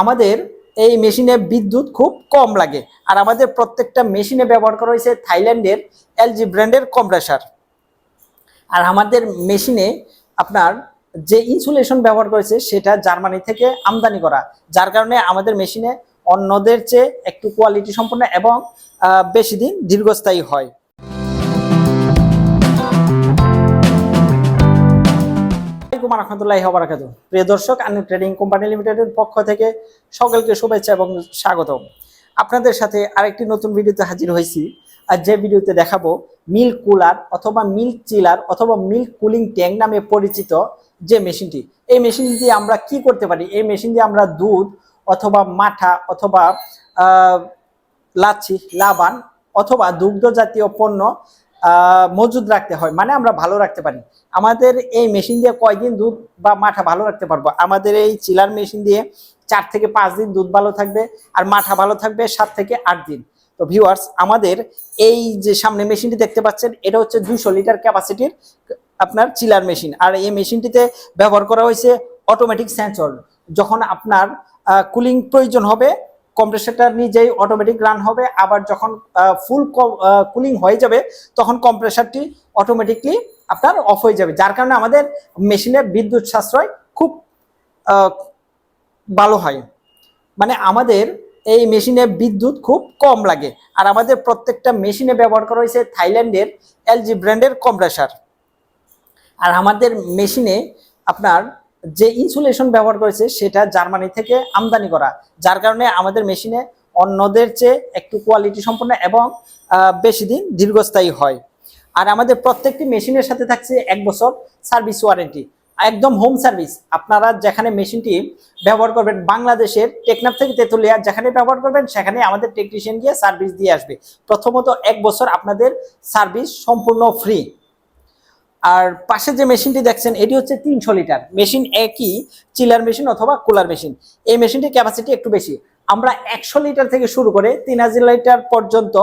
আমাদের এই মেশিনে বিদ্যুৎ খুব কম লাগে। আর আমাদের প্রত্যেকটা মেশিনে ব্যবহার করা হয়েছে থাইল্যান্ডের এলজি ব্র্যান্ডের কম্প্রেসার। আর আমাদের মেশিনে আপনার যে ইনসুলেশন ব্যবহার করেছে, সেটা জার্মানি থেকে আমদানি করা। যার কারণে আমাদের মেশিনে অন্যদের চেয়ে একটু কোয়ালিটি সম্পন্ন এবং বেশি দিন দীর্ঘস্থায়ী হয়। রহমতুল্লাহি ওবারাকাতু প্রিয় দর্শক আনি ট্রেডিং কোম্পানি লিমিটেডের পক্ষ থেকে সকলকে শুভেচ্ছা এবং স্বাগতম। আপনাদের সাথে আরেকটি নতুন ভিডিওতে হাজির হয়েছি। আর যে ভিডিওতে দেখাবো, মিল্ক কুলার অথবা মিল্ক চিলার অথবা মিল্ক কুলিং ট্যাঙ্ক নামে পরিচিত যে মেশিনটি, এই মেশিন দিয়ে আমরা কি করতে পারি? এই মেশিন দিয়ে আমরা দুধ অথবা মাঠা অথবা লাচ্ছি, লাবান অথবা দুগ্ধ জাতীয় পণ্য মজুদ রাখতে হয়। মানে আমরা ভালো রাখতে পারি। আমাদের এই মেশিন দিয়ে কয়দিন দুধ বা মাঠা ভালো রাখতে পারব? আমাদের এই চিলার মেশিন দিয়ে চার থেকে পাঁচ দিন দুধ ভালো থাকবে আর মাঠা ভালো থাকবে সাত থেকে আট দিন। তো ভিউয়ার্স আমাদের এই যে সামনে মেশিনটি দেখতে পাচ্ছেন, এটা হচ্ছে দুশো লিটার ক্যাপাসিটির আপনার চিলার মেশিন আর এই মেশিনটিতে ব্যবহার করা হয়েছে অটোমেটিক সেন্সর যখন আপনার কুলিং প্রয়োজন হবে কম্প্রেসারটা নিজেই অটোমেটিক রান হবে। আবার যখন ফুল কুলিং হয়ে যাবে, তখন কম্প্রেসারটি অটোমেটিকলি আপনার অফ হয়ে যাবে। যার কারণে আমাদের মেশিনের বিদ্যুৎ সাশ্রয় খুব ভালো হয়। মানে আমাদের এই মেশিনে বিদ্যুৎ খুব কম লাগে। আর আমাদের প্রত্যেকটা মেশিনে ব্যবহার করা হয়েছে থাইল্যান্ডের এলজি ব্র্যান্ডের কম্প্রেসার আর আমাদের মেশিনে আপনার যে ইনসুলেশন ব্যবহার করেছে, সেটা জার্মানি থেকে আমদানি করা। যার কারণে আমাদের মেশিনে অন্যদের চেয়ে একটু কোয়ালিটি সম্পন্ন এবং বেশি দিন দীর্ঘস্থায়ী হয়। আর আমাদের প্রত্যেকটি মেশিনের সাথে থাকছে এক বছর সার্ভিস ওয়ারেন্টি একদম হোম সার্ভিস আপনারা যেখানে মেশিনটি ব্যবহার করবেন, বাংলাদেশের টেকনাফ থেকে তেতুলিয়া যেখানে ব্যবহার করবেন, সেখানে আমাদের টেকনিশিয়ান গিয়ে সার্ভিস দিয়ে আসবে। প্রথমত এক বছর আপনাদের সার্ভিস সম্পূর্ণ ফ্রি আর পাশে যে মেশিনটি দেখছেন, এটি হচ্ছে তিনশো লিটার। মেশিন একই, চিলার মেশিন অথবা কুলার মেশিন। এই মেশিনটির ক্যাপাসিটি একটু বেশি। আমরা একশো লিটার থেকে শুরু করে তিন হাজার লিটার পর্যন্ত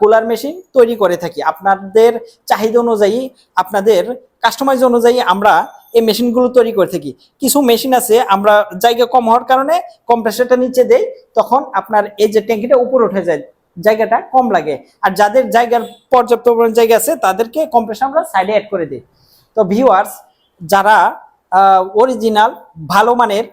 কুলার মেশিন তৈরি করে থাকি। আপনাদের চাহিদা অনুযায়ী, আপনাদের কাস্টমাইজ অনুযায়ী আমরা এই মেশিনগুলো তৈরি করে থাকি। কিছু মেশিন আছে, আমরা জায়গা কম হওয়ার কারণে কম্প্রেসারটা নিচে দেই, তখন আপনার এই যে ট্যাঙ্কিটা উপরে উঠে যায়। জায়গাটা কম লাগে। আর যাদের জায়গার পর্যাপ্ত পরিমাণ জায়গা আছে, তাদেরকে কম্প্রেসার আমরা সাইডে অ্যাড করে দিই। তো ভিউয়ার্স যারা অরিজিনাল ভালো মানের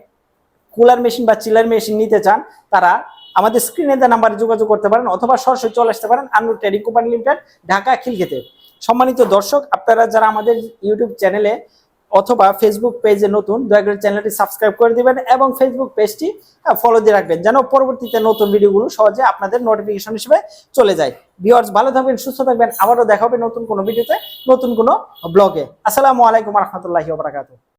কুলার মেশিন বা চিলার মেশিন নিতে চান, তারা আমাদের স্ক্রিনে দেওয়া নাম্বারে যোগাযোগ করতে পারেন অথবা সরাসরি চলে আসতে পারেন Annu trading company limited Dhaka খিলগেতে সম্মানিত দর্শক, আপনারা যারা আমাদের ইউটিউব চ্যানেলে অথবা ফেসবুক পেজে নতুন, দয়া করে চ্যানেলটি সাবস্ক্রাইব করে দিবেন এবং ফেসবুক পেজটি ফলো দিয়ে রাখবেন যেন পরবর্তীতে নতুন ভিডিওগুলো সহজে আপনাদের নোটিফিকেশন হিসেবে চলে যায়। ভিউয়ার্স ভালো থাকবেন, সুস্থ থাকবেন। আবারও দেখা হবে নতুন কোনো ভিডিওতে নতুন কোনো ব্লগে আসসালামু আলাইকুম রহমতুল্লাহি ওবরাকাতুহ